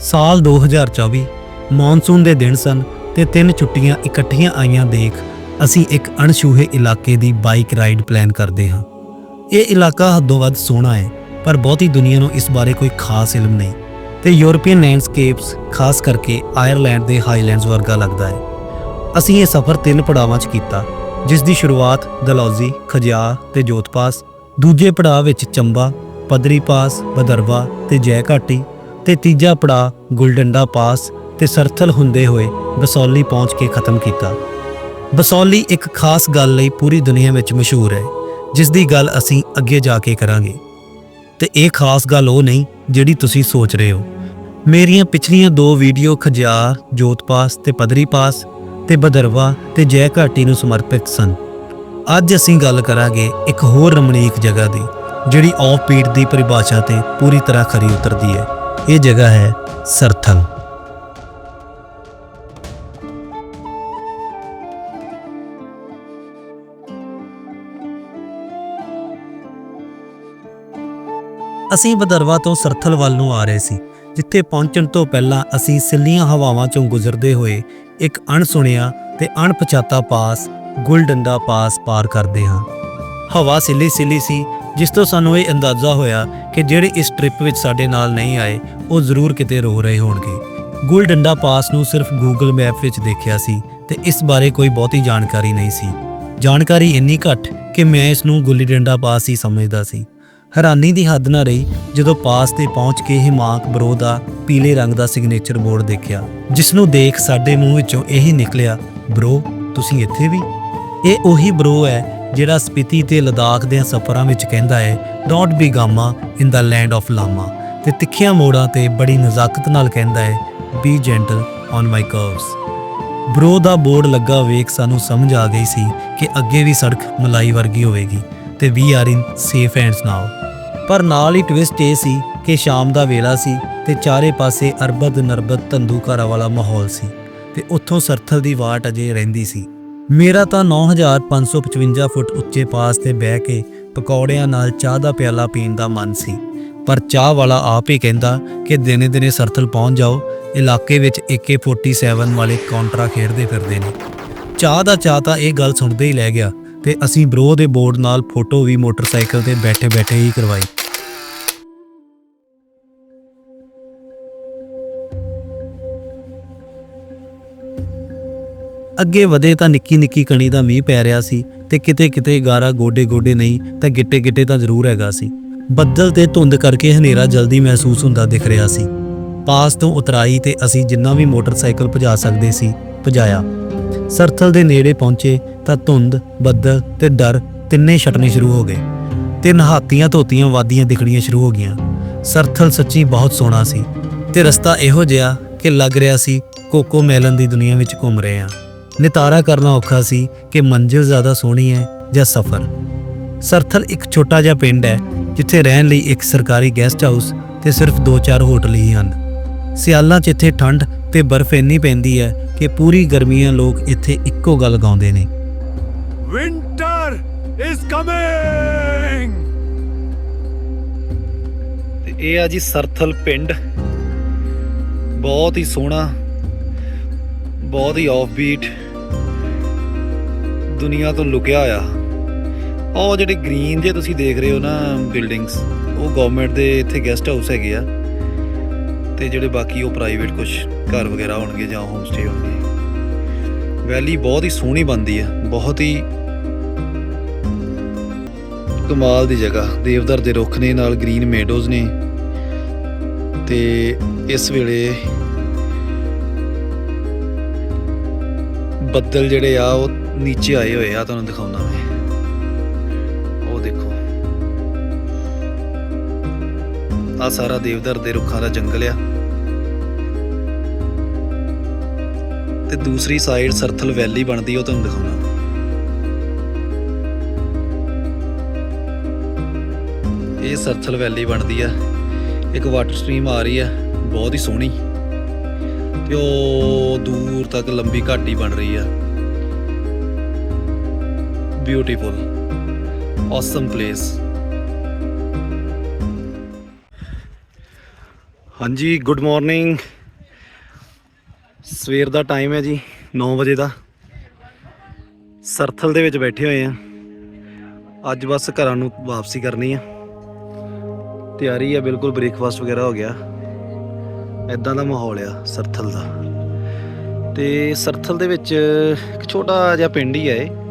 ਸਾਲ 2024 ਮੌਨਸੂਨ ਦੇ ਦਿਨ ਸਨ ਤੇ ਤਿੰਨ ਛੁੱਟੀਆਂ ਇਕੱਠੀਆਂ ਆਈਆਂ ਦੇਖ ਅਸੀਂ ਇੱਕ ਅਣਛੂਹੇ ਇਲਾਕੇ ਦੀ ਬਾਈਕ ਰਾਈਡ ਪਲਾਨ ਕਰਦੇ ਹਾਂ। ਇਹ ਇਲਾਕਾ ਹੱਦੋਂ ਵੱਧ ਸੋਹਣਾ ਹੈ, ਪਰ ਬਹੁਤੀ ਦੁਨੀਆ ਨੂੰ ਇਸ ਬਾਰੇ ਕੋਈ ਖਾਸ ਇਲਮ ਨਹੀਂ ਤੇ ਯੂਰਪੀਅਨ ਲੈਂਡਸਕੇਪਸ ਖਾਸ ਕਰਕੇ ਆਇਰਲੈਂਡ ਦੇ ਹਾਈਲੈਂਡਸ ਵਰਗਾ ਲੱਗਦਾ ਹੈ। ਅਸੀਂ ਇਹ ਸਫ਼ਰ ਤਿੰਨ ਪੜਾਵਾਂ 'ਚ ਕੀਤਾ, ਜਿਸ ਦੀ ਸ਼ੁਰੂਆਤ ਦਲੌਜ਼ੀ ਖਜਿਆਰ ਤੇ ਜੋਤਪਾਸ ਦੂਜੇ ਪੜਾਅ ਵਿੱਚ ਚੰਬਾ ਪਦਰੀ ਪਾਸ, ਬਦਰਵਾ ਤੇ ਜੈ ਘਾਟੀ ਤੇ ਤੀਜਾ ਪੜਾਅ ਗੁਲਡੰਡਾ ਪਾਸ ਤੇ ਸਰਥਲ ਹੁੰਦੇ ਹੋਏ ਬਸੌਲੀ ਪਹੁੰਚ ਕੇ ਖਤਮ ਕੀਤਾ। ਬਸੌਲੀ ਇੱਕ ਖਾਸ ਗੱਲ ਲਈ ਪੂਰੀ ਦੁਨੀਆ ਵਿੱਚ ਮਸ਼ਹੂਰ ਹੈ, ਜਿਸ ਦੀ ਗੱਲ ਅਸੀਂ ਅੱਗੇ ਜਾ ਕੇ ਕਰਾਂਗੇ। ਤੇ ਇਹ ਖਾਸ ਗੱਲ ਉਹ ਨਹੀਂ ਜਿਹੜੀ ਤੁਸੀਂ ਸੋਚ ਰਹੇ ਹੋ। ਮੇਰੀਆਂ ਪਿਛਲੀਆਂ ਦੋ ਵੀਡੀਓ ਖਜਿਆਰ, ਜੋਤਪਾਸ ਤੇ ਪਦਰੀ ਪਾਸ ਤੇ ਬਦਰਵਾ ਤੇ ਜੈ ਘਾਟੀ ਨੂੰ ਸਮਰਪਿਤ ਸਨ। ਅੱਜ ਅਸੀਂ ਗੱਲ ਕਰਾਂਗੇ ਇੱਕ ਹੋਰ ਰਮਣੀਕ ਜਗ੍ਹਾ ਦੀ, ਜਿਹੜੀ ਆਫ ਬੀਟ ਦੀ ਪਰਿਭਾਸ਼ਾ ਤੇ ਪੂਰੀ ਤਰ੍ਹਾਂ ਖਰੀ ਉਤਰਦੀ ਹੈ। ਇਹ ਜਗ੍ਹਾ ਹੈ ਸਰਥਲ। ਅਸੀਂ ਬਦਰਵਾ ਤੋਂ ਸਰਥਲ ਵੱਲ ਨੂੰ ਆ ਰਹੇ ਸੀ, ਜਿੱਥੇ ਪਹੁੰਚਣ ਤੋਂ ਪਹਿਲਾਂ ਅਸੀਂ ਸਿੱਲੀਆਂ ਹਵਾਵਾਂ ਚੋਂ ਗੁਜ਼ਰਦੇ ਹੋਏ ਇੱਕ ਅਣਸੁਣਿਆ ਤੇ ਅਣਪਛਾਤਾ ਪਾਸ, ਗੁਲਡੰਡਾ ਪਾਸ ਪਾਰ ਕਰਦੇ ਹਾਂ। ਹਵਾ ਸਿੱਲੀ ਸਿੱਲੀ ਸੀ ਜਿਸ ਤੋਂ ਸਾਨੂੰ ਇਹ ਅੰਦਾਜ਼ਾ ਹੋਇਆ ਕਿ ਜਿਹੜੇ ਇਸ ਟ੍ਰਿਪ ਵਿੱਚ ਸਾਡੇ ਨਾਲ ਨਹੀਂ ਆਏ, ਉਹ ਜ਼ਰੂਰ ਕਿਤੇ ਰੋ ਰਹੇ ਹੋਣਗੇ। ਗੁਲਡੰਡਾ ਪਾਸ ਨੂੰ ਸਿਰਫ ਗੂਗਲ ਮੈਪ ਵਿੱਚ ਦੇਖਿਆ ਸੀ ਤੇ ਇਸ ਬਾਰੇ ਕੋਈ ਬਹੁਤੀ ਜਾਣਕਾਰੀ ਨਹੀਂ ਸੀ। ਜਾਣਕਾਰੀ ਇੰਨੀ ਘੱਟ ਕਿ ਮੈਂ ਇਸ ਨੂੰ ਗੁੱਲੀ ਡੰਡਾ ਪਾਸ ਹੀ ਸਮਝਦਾ ਸੀ। ਹੈਰਾਨੀ ਦੀ ਹੱਦ ਨਾ ਰਹੀ, ਜਦੋਂ ਪਾਸ ਤੇ ਪਹੁੰਚ ਕੇ ਹਿਮਾਕ ਬਰੋ ਦਾ ਪੀਲੇ ਰੰਗ ਦਾ ਸਿਗਨੇਚਰ ਬੋਰਡ ਦੇਖਿਆ, ਜਿਸ ਨੂੰ ਦੇਖ ਸਾਡੇ ਮੂੰਹ ਵਿੱਚੋਂ ਇਹੀ ਨਿਕਲਿਆ, ਬਰੋ, ਤੁਸੀਂ ਇੱਥੇ ਵੀ? ਇਹ ਉਹੀ ਬਰੋ ਹੈ ਜਿਹੜਾ ਸਪੀਤੀ ਤੇ ਲਦਾਖ ਦੇ ਸਫ਼ਰਾਂ ਵਿੱਚ ਕਹਿੰਦਾ ਹੈ don't be gama in the land of lama ਤੇ ਤਿੱਖੀਆਂ ਮੋੜਾਂ ਤੇ ਬੜੀ ਨਜ਼ਾਕਤ ਨਾਲ ਕਹਿੰਦਾ ਹੈ be gentle on my curves BRO the board ਲੱਗਾ ਵੇਖ ਸਾਨੂੰ ਸਮਝ ਆ ਗਈ ਸੀ ਕਿ ਅੱਗੇ ਵੀ ਸੜਕ ਮਲਾਈ ਵਰਗੀ ਹੋਵੇਗੀ ਤੇ we are in safe hands now ਪਰ ਨਾਲ ਹੀ ਟਵਿਸਟ ਇਹ ਸੀ ਕਿ ਸ਼ਾਮ ਦਾ ਵੇਲਾ ਸੀ ਤੇ ਚਾਰੇ ਪਾਸੇ ਅਰਬਦ ਨਰਬਦ ਧੰਦੂਕਾਰਾ ਵਾਲਾ ਮਾਹੌਲ ਸੀ ਤੇ ਉੱਥੋਂ ਸਰਥਲ ਦੀ ਵਾਟ ਅਜੇ ਰਹਿੰਦੀ ਸੀ। ਮੇਰਾ ਤਾਂ 9555 ਫੁੱਟ ਉੱਚੇ ਪਾਸ ਤੇ ਬਹਿ ਕੇ ਪਕੌੜਿਆਂ ਨਾਲ ਚਾਹ ਦਾ ਪਿਆਲਾ ਪੀਣ ਦਾ ਮਨ ਸੀ। ਪਰ ਚਾਹ ਵਾਲਾ ਆਪ ਹੀ ਕਹਿੰਦਾ ਕਿ ਦਿਨੇ ਦਿਨੇ ਸਰਥਲ ਪਹੁੰਚ ਜਾਓ, ਇਲਾਕੇ ਵਿੱਚ AK47 ਵਾਲੇ ਕਾਉਂਟਰਾ ਖੇਡਦੇ ਫਿਰਦੇ ਨੇ। ਚਾਹ ਦਾ ਚਾਹ ਤਾਂ ਇਹ ਗੱਲ ਸੁਣਦੇ ਹੀ ਲੈ ਗਿਆ ਤੇ ਅਸੀਂ ਬਰੋ ਦੇ ਬੋਰਡ ਨਾਲ ਫੋਟੋ ਵੀ ਮੋਟਰਸਾਈਕਲ ਤੇ ਬੈਠੇ ਬੈਠੇ ਹੀ ਕਰਵਾਈ। ਅੱਗੇ ਵਧੇ ਤਾਂ ਨਿੱਕੀ ਨਿੱਕੀ ਕਣੀ ਦਾ ਮੀਂਹ ਪੈ ਰਿਹਾ ਸੀ ਤੇ ਕਿਤੇ ਕਿਤੇ ਗਾਰਾ ਗੋਡੇ ਗੋਡੇ ਨਹੀਂ ਤਾਂ ਗਿੱਟੇ ਗਿੱਟੇ ਤਾਂ ਜ਼ਰੂਰ ਹੈਗਾ ਸੀ। ਬੱਦਲ ਤੇ ਧੁੰਦ ਕਰਕੇ ਹਨੇਰਾ ਜਲਦੀ ਮਹਿਸੂਸ ਹੁੰਦਾ ਦਿਖ ਰਿਹਾ ਸੀ। ਪਾਸ ਤੋਂ ਉਤਰਾਈ ਤੇ ਅਸੀਂ ਜਿੰਨਾ ਵੀ ਮੋਟਰਸਾਈਕਲ ਭਜਾ ਸਕਦੇ ਸੀ, ਭਜਾਇਆ। ਸਰਥਲ ਦੇ ਨੇੜੇ ਪਹੁੰਚੇ ਤਾਂ ਧੁੰਦ, ਬੱਦਲ ਤੇ ਡਰ ਤਿੰਨੇ ਛਟਣੇ ਸ਼ੁਰੂ ਹੋ ਗਏ। ਤੇ ਨਹਾਤੀਆਂ ਧੋਤੀਆਂ ਵਾਦੀਆਂ ਦਿਖਣੀਆਂ ਸ਼ੁਰੂ ਹੋ ਗਈਆਂ। ਸਰਥਲ ਸੱਚੀ ਬਹੁਤ ਸੋਹਣਾ ਸੀ ਤੇ ਰਸਤਾ ਇਹੋ ਜਿਹਾ ਕਿ ਲੱਗ ਰਿਹਾ ਸੀ ਕੋਕੋ ਮੈਲਨ ਦੀ ਦੁਨੀਆ ਵਿੱਚ ਘੁੰਮ ਰਹੇ ਹਾਂ। ਨਿਤਾਰਾ ਕਰਨਾ ਔਖਾ ਸੀ ਕਿ ਮੰਜ਼ਿਲ ਜ਼ਿਆਦਾ ਸੋਹਣੀ ਹੈ ਜਾਂ ਸਫ਼ਰ ਸਰਥਲ ਇੱਕ ਛੋਟਾ ਜਿਹਾ ਪਿੰਡ ਹੈ ਜਿੱਥੇ ਰਹਿਣ ਲਈ ਇੱਕ ਸਰਕਾਰੀ ਗੈਸਟ ਹਾਊਸ ਤੇ ਸਿਰਫ 2-4 ਹੋਟਲ ਹੀ ਹਨ। ਸਿਆਲਾਂ 'ਚ ਇੱਥੇ ਠੰਡ ਤੇ ਬਰਫ਼ ਇੰਨੀ ਪੈਂਦੀ ਹੈ ਕਿ ਪੂਰੀ ਗਰਮੀਆਂ ਲੋਕ ਇੱਥੇ ਇੱਕੋ ਗੱਲ ਗਾਉਂਦੇ ਨੇ। Winter is coming! ਤੇ ਇਹ ਆ ਜੀ ਸਰਥਲ ਪਿੰਡ। ਬਹੁਤ ਹੀ ਸੋਹਣਾ ਬਹੁਤ ਹੀ ਆਫ ਬੀਟ ਦੁਨੀਆ ਤੋਂ ਲੁਕਿਆ ਹੋਇਆ। ਉਹ ਜਿਹੜੇ ਗ੍ਰੀਨ ਜੇ ਤੁਸੀਂ ਦੇਖ ਰਹੇ ਹੋ ਨਾ ਬਿਲਡਿੰਗਸ ਉਹ ਗਵਰਨਮੈਂਟ ਦੇ ਇੱਥੇ ਗੈਸਟ ਹਾਊਸ ਹੈਗੇ ਆ। ਤੇ ਜਿਹੜੇ ਬਾਕੀ ਉਹ ਪ੍ਰਾਈਵੇਟ ਕੁਝ ਘਰ ਵਗੈਰਾ ਹੋਣਗੇ ਜਾਂ ਹੋਮ ਸਟੇ ਹੋਣਗੇ। ਵੈਲੀ ਬਹੁਤ ਹੀ ਸੋਹਣੀ ਬਣਦੀ ਆ, ਬਹੁਤ ਹੀ ਕਮਾਲ ਦੀ ਜਗ੍ਹਾ। ਦੇਵਦਰ ਦੇ ਰੁੱਖ ਨੇ, ਨਾਲ ਗ੍ਰੀਨ ਮੇਡੋਜ਼ ਨੇ। ਤੇ ਇਸ ਵੇਲੇ ਬੱਦਲ ਜਿਹੜੇ ਆ, ਉਹ ਨੀਚੇ ਆਏ ਹੋਏ ਆ, ਤੁਹਾਨੂੰ ਦਿਖਾਉਂਦਾ ਮੈਂ। ਉਹ ਦੇਖੋ। ਆ ਸਾਰਾ ਦੇਵਦਰ ਦੇ ਰੁੱਖਾਂ ਦਾ ਜੰਗਲ ਆ। ਤੇ ਦੂਸਰੀ ਸਾਈਡ ਸਰਥਲ ਵੈਲੀ ਬਣਦੀ, ਉਹ ਤੁਹਾਨੂੰ ਦਿਖਾਉਣਾ ਇਹ ਸਰਥਲ ਵੈਲੀ ਬਣਦੀ ਆ। ਇੱਕ ਵਾਟਰ ਸਟਰੀਮ ਆ ਰਹੀ ਆ, ਬਹੁਤ ਹੀ ਸੋਹਣੀ। ਤੇ ਉਹ ਦੂਰ ਤੱਕ ਲੰਬੀ ਘਾਟੀ ਬਣ ਰਹੀ ਆ। ਬਿਊਟੀਫੁਲ ਔਸਮ ਪਲੇਸ ਹਾਂਜੀ ਗੁੱਡ ਮਾਰਨਿੰਗ ਸਵੇਰ ਦਾ ਟਾਈਮ ਹੈ ਜੀ 9 ਵਜੇ ਦਾ। ਸਰਥਲ ਦੇ ਵਿੱਚ ਬੈਠੇ ਹੋਏ ਆ ਅੱਜ ਬਸ ਘਰਾਂ ਨੂੰ ਵਾਪਸੀ ਕਰਨੀ ਆ। ਤਿਆਰੀ ਆ, ਬਿਲਕੁਲ ਬ੍ਰੇਕਫਾਸਟ ਵਗੈਰਾ ਹੋ ਗਿਆ। ਇਦਾਂ ਦਾ ਮਾਹੌਲ ਆ, ਸਰਥਲ ਦਾ। ਤੇ ਸਰਥਲ ਦੇ ਵਿੱਚ ਇੱਕ ਛੋਟਾ ਜਿਹਾ ਪਿੰਡ ਹੀ ਹੈ ਇਹ।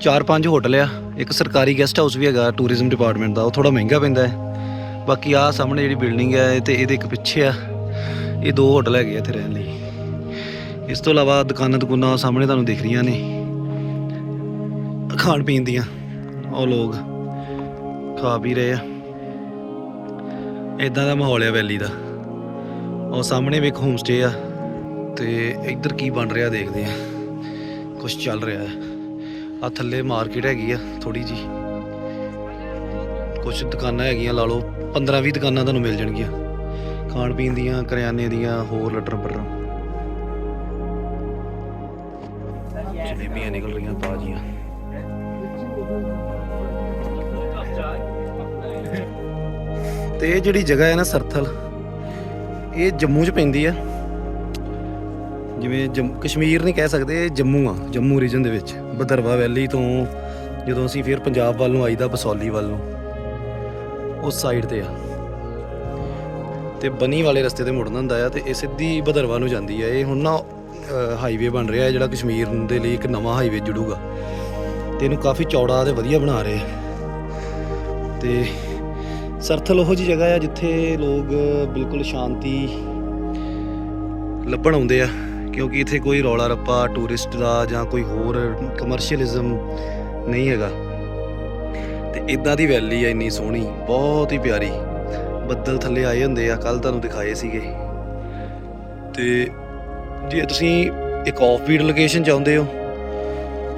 ਚਾਰ ਪੰਜ ਹੋਟਲ ਆ। ਇੱਕ ਸਰਕਾਰੀ ਗੈਸਟ ਹਾਊਸ ਵੀ ਹੈਗਾ ਟੂਰਿਜ਼ਮ ਡਿਪਾਰਟਮੈਂਟ ਦਾ। ਉਹ ਥੋੜਾ ਮਹਿੰਗਾ ਪੈਂਦਾ ਹੈ। ਬਾਕੀ ਆਹ ਸਾਹਮਣੇ ਜਿਹੜੀ ਬਿਲਡਿੰਗ ਹੈ ਤੇ ਇਹਦੇ ਇੱਕ ਪਿੱਛੇ ਆ। ਇਹ ਦੋ ਹੋਟਲ ਹੈਗੇ ਆ ਇੱਥੇ ਰਹਿਣ ਲਈ। ਇਸ ਤੋਂ ਇਲਾਵਾ ਦੁਕਾਨਾਂ ਦੁਕਾਨਾਂ ਸਾਹਮਣੇ ਤੁਹਾਨੂੰ ਦਿਖ ਰਹੀਆਂ ਨੇ। ਖਾਣ ਪੀਣ ਦੀਆਂ। ਉਹ ਲੋਕ ਖਾ ਪੀ ਰਹੇ ਆ। ਇਦਾਂ ਦਾ ਮਾਹੌਲ ਆ ਵੈਲੀ ਦਾ। ਉਹ ਸਾਹਮਣੇ ਵੀ ਇੱਕ ਹੋਮ ਸਟੇ ਆ। ਤੇ ਇੱਧਰ ਕੀ ਬਣ ਰਿਹਾ ਦੇਖਦੇ ਆ। ਕੁਝ ਚੱਲ ਰਿਹਾ ਹੈ। ਆ ਥੱਲੇ ਮਾਰਕੀਟ ਹੈਗੀ ਆ ਥੋੜੀ ਜੀ ਕੁਝ ਦੁਕਾਨਾਂ ਹੈਗੀਆਂ ਲਾ ਲਓ 15 20 ਦੁਕਾਨਾਂ ਤੁਹਾਨੂੰ ਮਿਲ ਜਾਣਗੀਆਂ। ਖਾਣ ਪੀਣ ਦੀਆਂ, ਕਰਿਆਨੇ ਦੀਆਂ, ਹੋਰ ਲਟਰ ਪਟਰ। ਜਲੇਬੀਆਂ ਨਿਕਲ ਰਹੀਆਂ ਤਾਜ਼ੀਆਂ। ਤੇ ਇਹ ਜਿਹੜੀ ਜਗ੍ਹਾ ਹੈ ਨਾ ਸਰਥਲ, ਇਹ ਜੰਮੂ 'ਚ ਪੈਂਦੀ ਆ। ਜਿਵੇਂ ਜੰਮ, ਕਸ਼ਮੀਰ ਨਹੀਂ ਕਹਿ ਸਕਦੇ ਜੰਮੂ ਆ, ਜੰਮੂ ਰੀਜਨ ਦੇ ਵਿੱਚ, ਬਦਰਵਾ ਵੈਲੀ ਤੋਂ ਜਦੋਂ ਅਸੀਂ ਫਿਰ ਪੰਜਾਬ ਵੱਲ ਨੂੰ ਆਈਦਾ, ਬਸੌਲੀ ਵੱਲ ਨੂੰ, ਉਸ ਸਾਈਡ ਤੇ ਆ। ਤੇ ਬਨੀ ਵਾਲੇ ਰਸਤੇ ਤੇ ਮੁੜਨਾ ਹੁੰਦਾ ਆ ਤੇ ਇਹ ਸਿੱਧੀ ਬਦਰਵਾ ਨੂੰ ਜਾਂਦੀ ਆ। ਇਹ ਹੁਣ ਨਾ ਹਾਈਵੇ ਬਣ ਰਿਹਾ ਹੈ ਜਿਹੜਾ ਕਸ਼ਮੀਰ ਦੇ ਲਈ ਇੱਕ ਨਵਾਂ ਹਾਈਵੇ ਜੁੜੂਗਾ। ਤੇ ਇਹਨੂੰ ਕਾਫੀ ਚੌੜਾ ਤੇ ਵਧੀਆ ਬਣਾ ਰਹੇ ਆ। ਤੇ ਸਰਥਲ ਉਹੋ ਜੀ ਜਗ੍ਹਾ ਆ ਜਿੱਥੇ ਲੋਕ ਬਿਲਕੁਲ ਸ਼ਾਂਤੀ ਲੱਭਣ ਆਉਂਦੇ ਆ। ਕਿਉਂਕਿ ਇੱਥੇ ਕੋਈ ਰੌਲਾ ਰੱਪਾ ਟੂਰਿਸਟ ਦਾ ਜਾਂ ਕੋਈ ਹੋਰ ਕਮਰਸ਼ੀਅਲਿਜ਼ਮ ਨਹੀਂ ਹੈਗਾ। ਤੇ ਇਦਾਂ ਦੀ ਵੈਲੀ ਆ, ਇੰਨੀ ਸੋਹਣੀ, ਬਹੁਤ ਹੀ ਪਿਆਰੀ। ਬੱਦਲ ਥੱਲੇ ਆਏ ਹੁੰਦੇ ਆ ਕੱਲ ਤੁਹਾਨੂੰ ਦਿਖਾਏ ਸੀਗੇ। ਤੇ ਜੇ ਤੁਸੀਂ ਇੱਕ ਆਫਬੀਟ ਲੋਕੇਸ਼ਨ ਚਾਹੁੰਦੇ ਹੋ,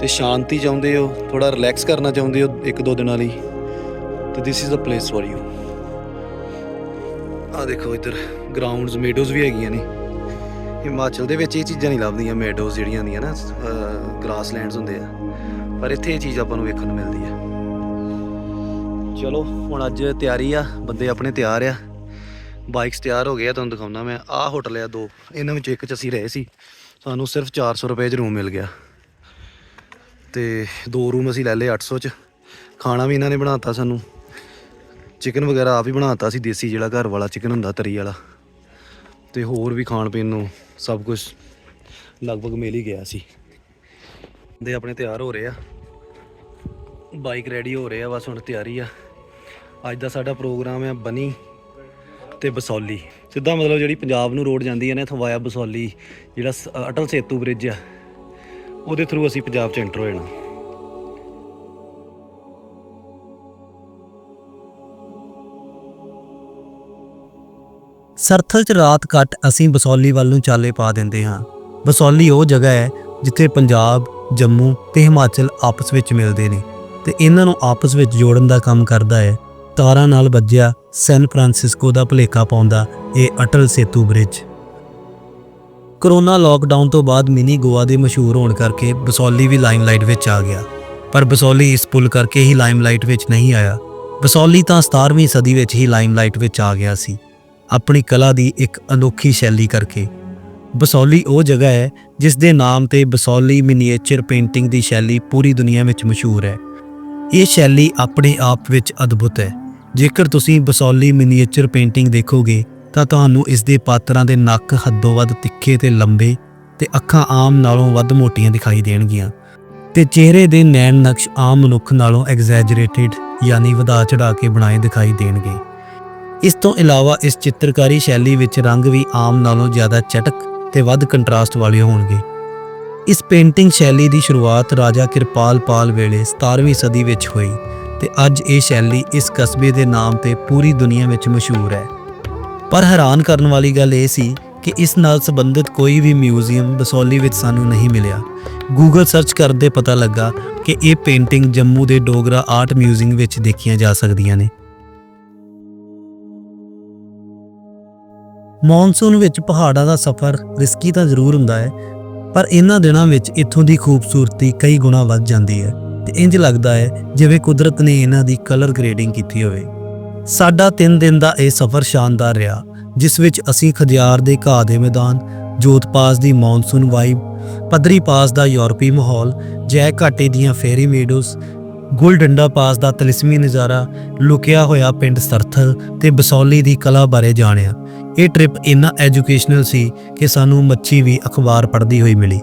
ਤੇ ਸ਼ਾਂਤੀ ਚਾਹੁੰਦੇ ਹੋ ਥੋੜਾ ਰਿਲੈਕਸ ਕਰਨਾ ਚਾਹੁੰਦੇ ਹੋ ਇੱਕ ਦੋ ਦਿਨਾਂ ਲਈ, ਤੇ this is a place for you ਆ ਦੇਖੋ ਇੱਧਰ ਗਰਾਊਂਡਸ ਮੇਡੋਜ਼ ਵੀ ਹੈਗੀਆਂ ਨੇ। ਹਿਮਾਚਲ ਦੇ ਵਿੱਚ ਇਹ ਚੀਜ਼ਾਂ ਨਹੀਂ ਲੱਭਦੀਆਂ ਮੈਡੋਜ਼ ਜਿਹੜੀਆਂ ਹੁੰਦੀਆਂ ਨਾ ਗ੍ਰਾਸਲੈਂਡਸ ਹੁੰਦੇ ਆ। ਪਰ ਇੱਥੇ ਇਹ ਚੀਜ਼ ਆਪਾਂ ਨੂੰ ਵੇਖਣ ਨੂੰ ਮਿਲਦੀ ਆ। ਚਲੋ, ਹੁਣ ਅੱਜ ਤਿਆਰੀ ਆ, ਬੰਦੇ ਆਪਣੇ ਤਿਆਰ ਆ। ਬਾਈਕਸ ਤਿਆਰ ਹੋ ਗਏ ਆ, ਤੁਹਾਨੂੰ ਦਿਖਾਉਣਾ ਮੈਂ। ਆਹ ਹੋਟਲ ਆ ਦੋ, ਇਹਨਾਂ ਵਿੱਚ ਇੱਕ ਚ ਅਸੀਂ ਰਹੇ ਸੀ। ਸਾਨੂੰ ਸਿਰਫ 400 ਰੁਪਏ 'ਚ ਰੂਮ ਮਿਲ ਗਿਆ। ਤੇ ਦੋ ਰੂਮ ਅਸੀਂ ਲੈ ਲਏ 800 'ਚ। ਖਾਣਾ ਵੀ ਇਹਨਾਂ ਨੇ ਬਣਾਤਾ ਸਾਨੂੰ। ਚਿਕਨ ਵਗੈਰਾ ਆਪ ਹੀ ਬਣਾਤਾ ਸੀ, ਦੇਸੀ ਜਿਹੜਾ ਘਰ ਵਾਲਾ ਚਿਕਨ ਹੁੰਦਾ, ਤਰੀ ਵਾਲਾ। ਤੇ ਹੋਰ ਵੀ ਖਾਣ ਪੀਣ ਨੂੰ ਸਭ ਕੁਝ ਲਗਭਗ ਮਿਲ ਹੀ ਗਿਆ ਸੀ। ਦੇ ਆਪਣੇ ਤਿਆਰ ਹੋ ਰਹੇ ਆ। ਬਾਈਕ ਰੈਡੀ ਹੋ ਰਹੇ ਆ, ਬਸ ਹੁਣ ਤਿਆਰੀ ਆ। ਅੱਜ ਦਾ ਸਾਡਾ ਪ੍ਰੋਗਰਾਮ ਹੈ ਬਨੀ ਤੇ ਬਸੌਲੀ। ਸਿੱਧਾ ਮਤਲਬ ਜਿਹੜੀ ਪੰਜਾਬ ਨੂੰ ਰੋਡ ਜਾਂਦੀ ਹੈ ਨਾ, ਇੱਥੋਂ ਵਾਇਆ ਬਸੌਲੀ, ਜਿਹੜਾ ਸ- ਅਟਲ ਸੇਤੂ ਬ੍ਰਿਜ ਆ, ਉਹਦੇ ਥਰੂ ਅਸੀਂ ਪੰਜਾਬ ਚ ਐਂਟਰ ਹੋ ਜਾਣਾ। ਸਰਥਲ ਚ ਰਾਤ ਕੱਟ ਅਸੀਂ ਬਸੌਲੀ ਵੱਲ ਨੂੰ ਚਾਲੇ ਪਾ ਦਿੰਦੇ ਹਾਂ। ਬਸੌਲੀ ਉਹ ਜਗ੍ਹਾ ਹੈ ਜਿੱਥੇ ਪੰਜਾਬ, ਜੰਮੂ ਤੇ ਹਿਮਾਚਲ ਆਪਸ ਵਿੱਚ ਮਿਲਦੇ ਨੇ ਤੇ ਇਹਨਾਂ ਨੂੰ ਆਪਸ ਵਿੱਚ ਜੋੜਨ ਦਾ ਕੰਮ ਕਰਦਾ ਹੈ। ਤਾਰਾਂ ਨਾਲ ਵੱਜਿਆ ਸੈਨ ਫਰਾਂਸਿਸਕੋ ਦਾ ਭਲੇਖਾ ਪਾਉਂਦਾ ਇਹ Atal Setu bridge. Corona lockdown ਤੋਂ ਬਾਅਦ ਮਿਨੀ ਗੋਆ ਦੇ ਮਸ਼ਹੂਰ ਹੋਣ ਕਰਕੇ ਬਸੌਲੀ ਵੀ ਲਾਈਮਲਾਈਟ ਵਿੱਚ ਆ ਗਿਆ। ਪਰ ਬਸੌਲੀ ਇਸ ਪੁਲ ਕਰਕੇ ਹੀ ਲਾਈਮਲਾਈਟ ਵਿੱਚ ਨਹੀਂ ਆਇਆ। ਬਸੌਲੀ ਤਾਂ 17ਵੀਂ ਸਦੀ ਵਿੱਚ ਹੀ ਲਾਈਮਲਾਈਟ ਵਿੱਚ ਆ ਗਿਆ ਸੀ। ਆਪਣੀ ਕਲਾ ਦੀ ਇੱਕ ਅਨੋਖੀ ਸ਼ੈਲੀ ਕਰਕੇ। ਬਸੌਲੀ ਉਹ ਜਗ੍ਹਾ ਹੈ ਜਿਸ ਦੇ ਨਾਮ ਤੇ ਬਸੌਲੀ ਮਿਨੀਏਚਰ ਪੇਂਟਿੰਗ ਦੀ ਸ਼ੈਲੀ ਪੂਰੀ ਦੁਨੀਆ ਵਿੱਚ ਮਸ਼ਹੂਰ ਹੈ। ਇਹ ਸ਼ੈਲੀ ਆਪਣੇ ਆਪ ਵਿੱਚ ਅਦਭੁਤ ਹੈ। ਜੇਕਰ ਤੁਸੀਂ ਬਸੌਲੀ ਮਿਨੀਏਚਰ ਪੇਂਟਿੰਗ ਦੇਖੋਗੇ, ਤਾਂ ਤੁਹਾਨੂੰ ਇਸ ਦੇ ਪਾਤਰਾਂ ਦੇ ਨੱਕ ਹੱਦੋਂ ਵੱਧ ਤਿੱਖੇ ਤੇ ਲੰਬੇ ਤੇ ਅੱਖਾਂ ਆਮ ਨਾਲੋਂ ਵੱਧ ਮੋਟੀਆਂ ਦਿਖਾਈ ਦੇਣਗੀਆਂ। ਤੇ ਚਿਹਰੇ ਦੇ ਨੈਣ ਨਕਸ਼ ਆਮ ਮਨੁੱਖ ਨਾਲੋਂ ਐਗਜ਼ੈਜਰੇਟਿਡ ਯਾਨੀ ਵਧਾ ਚੜਾ ਕੇ ਬਣਾਏ ਦਿਖਾਈ ਦੇਣਗੇ। ਇਸ ਤੋਂ ਇਲਾਵਾ ਇਸ ਚਿੱਤਰਕਾਰੀ ਸ਼ੈਲੀ ਵਿੱਚ ਰੰਗ ਵੀ ਆਮ ਨਾਲੋਂ ਜ਼ਿਆਦਾ ਚਟਕ ਤੇ ਵੱਧ ਕੰਟਰਾਸਟ ਵਾਲੇ ਹੋਣਗੇ। ਇਸ ਪੇਂਟਿੰਗ ਸ਼ੈਲੀ ਦੀ ਸ਼ੁਰੂਆਤ ਰਾਜਾ ਕਿਰਪਾਲ ਪਾਲ ਵੇਲੇ 17ਵੀਂ ਸਦੀ ਵਿੱਚ ਹੋਈ ਤੇ ਅੱਜ ਇਹ ਸ਼ੈਲੀ ਇਸ ਕਸਬੇ ਦੇ ਨਾਮ ਤੇ ਪੂਰੀ ਦੁਨੀਆ ਵਿੱਚ ਮਸ਼ਹੂਰ ਹੈ। ਪਰ ਹੈਰਾਨ ਕਰਨ ਵਾਲੀ ਗੱਲ ਇਹ ਸੀ ਕਿ ਇਸ ਨਾਲ ਸੰਬੰਧਿਤ ਕੋਈ ਵੀ ਮਿਊਜ਼ੀਅਮ ਬਸੌਲੀ ਵਿੱਚ ਸਾਨੂੰ ਨਹੀਂ ਮਿਲਿਆ। ਗੂਗਲ ਸਰਚ ਕਰਦੇ ਪਤਾ ਲੱਗਾ ਕਿ ਇਹ ਪੇਂਟਿੰਗ ਜੰਮੂ ਦੇ ਡੋਗਰਾ ਆਰਟ ਮਿਊਜ਼ੀਅਮ ਵਿੱਚ ਦੇਖੀਆਂ ਜਾ ਸਕਦੀਆਂ ਨੇ। ਮੌਨਸੂਨ ਵਿੱਚ ਪਹਾੜਾਂ ਦਾ ਸਫ਼ਰ ਰਿਸਕੀ ਤਾਂ ਜ਼ਰੂਰ ਹੁੰਦਾ ਹੈ, ਪਰ ਇਹਨਾਂ ਦਿਨਾਂ ਵਿੱਚ ਇੱਥੋਂ ਦੀ ਖੂਬਸੂਰਤੀ ਕਈ ਗੁਣਾ ਵੱਧ ਜਾਂਦੀ ਹੈ ਤੇ ਇੰਜ ਲੱਗਦਾ ਹੈ ਜਿਵੇਂ ਕੁਦਰਤ ਨੇ ਇਹਨਾਂ ਦੀ ਕਲਰ ਗ੍ਰੇਡਿੰਗ ਕੀਤੀ ਹੋਵੇ। ਸਾਡਾ 3 ਦਿਨ ਦਾ ਇਹ ਸਫ਼ਰ ਸ਼ਾਨਦਾਰ ਰਿਹਾ, ਜਿਸ ਵਿੱਚ ਅਸੀਂ ਖਜਿਆਰ ਦੇ ਘਾਹ ਦੇ ਮੈਦਾਨ, ਜੋਤ ਪਾਸ ਦੀ ਮੌਨਸੂਨ ਵਾਈਬ, ਪੱਧਰੀ ਪਾਸ ਦਾ ਯੂਰਪੀ ਮਾਹੌਲ, ਜੈ ਘਾਟੇ ਦੀਆਂ ਫੇਰੀ ਮੇਡੋਸ ਗੁਲ ਡੰਡਾ ਪਾਸ ਦਾ ਤਲਿਸਮੀ ਨਜ਼ਾਰਾ, ਲੁਕਿਆ ਹੋਇਆ ਪਿੰਡ ਸਰਥਲ ਤੇ ਬਸੌਲੀ ਦੀ ਕਲਾ ਬਾਰੇ ਜਾਣਿਆ। ਇਹ ਟ੍ਰਿਪ ਇੰਨਾ ਐਜੂਕੇਸ਼ਨਲ ਸੀ ਕਿ ਸਾਨੂੰ ਮੱਛੀ ਵੀ ਅਖਬਾਰ ਪੜ੍ਹਦੀ ਹੋਈ ਮਿਲੀ।